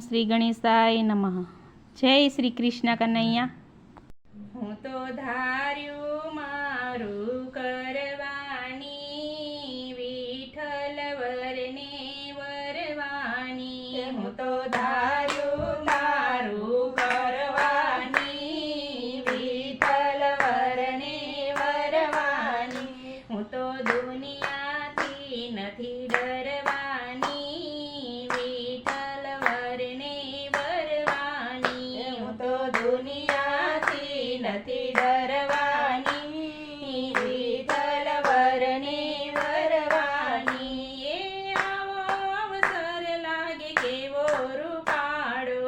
શ્રી ગણેશાય નમઃ. જય શ્રી કૃષ્ણ કનૈયા. હું તો ધાર્યું મારું કરવાની વિઠ્ઠલ વરને વરવાની. હું તો ધાર્યું મારું કરવાની વિઠ્ઠલ વરને વરવાની હું તો દુનિયાથી નથી ડરવાની વિઠ્ઠલ વરને વરવાની હું તો દુનિયાથી નથી ડરવાની વિઠ્ઠલ વરને વરવાની એ આવો અવસર લાગે કેવો રૂપાળો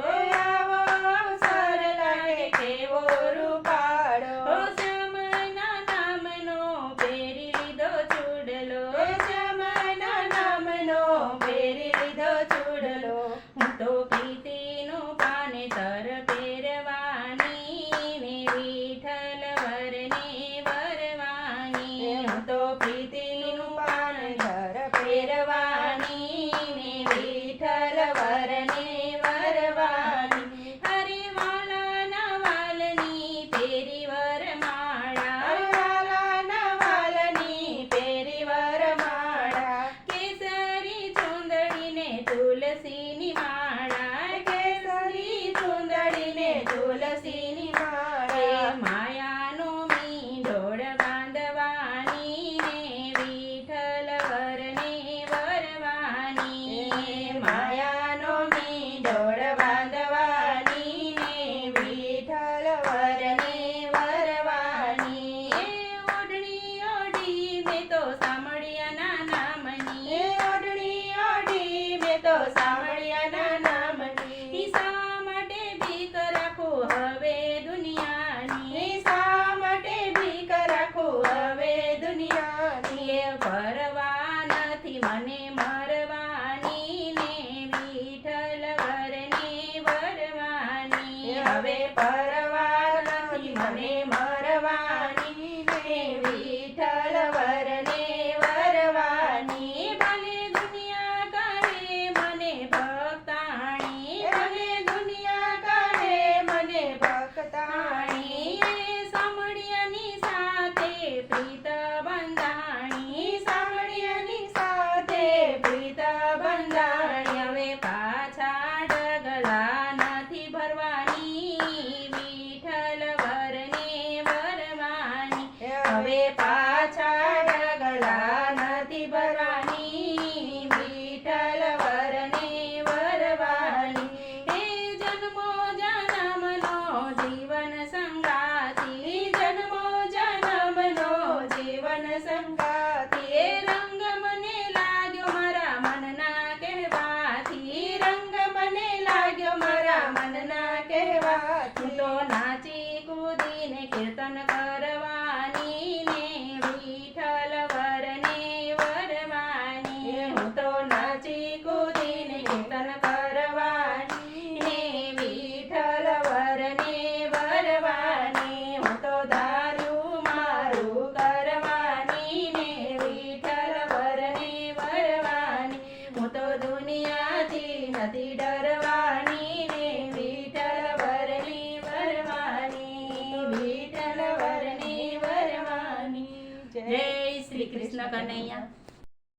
આવો અવસર લાગે કેવો રૂપાળો ઓ શ્યામના નામનો પહેરી લીધો ચૂડલો શ્યામના નામનો પહેરી લીધો ચૂડલો હું તો પ્રીતિનું પાનેતર પહેરવાની ને વિઠ્ઠલ વરને વરવાની. તો પ્રીતિનું પાનેતર પહેરવાની ને વિઠ્ઠલ વરને ઓઢી મેં તો સાંભળ્યાના નામની એ ઓઢણી ઓઢી મેં તો સાંભળ્યાના નામની શા માટે ભીખ રાખો હવે દુનિયાની. શા માટે ભીખ રાખો હવે દુનિયાની. એ પરવા નથી મને મરવાની ને વિઠ્ઠલ વરને વરવાની હવે પરવા નથી મને મરવાની ને વિઠ્ઠલ વરને વરવાની ભલે દુનિયા કહે મને ભક્તાણી ભલે દુનિયા કહે મને ભક્તાણી તો નાચી કૂદીને કીર્તન કરવાની ને વિઠ્ઠલ વરને વરવાની હું તો નાચી કૂદીને કીર્તન કરવાની ને વિઠ્ઠલ વરને વરવાની હું તો દારૂ મારું કરવાની ને વિઠ્ઠલ વરને વરવાની હું તો દુનિયાથી નથી શ્રી કૃષ્ણ કનૈયા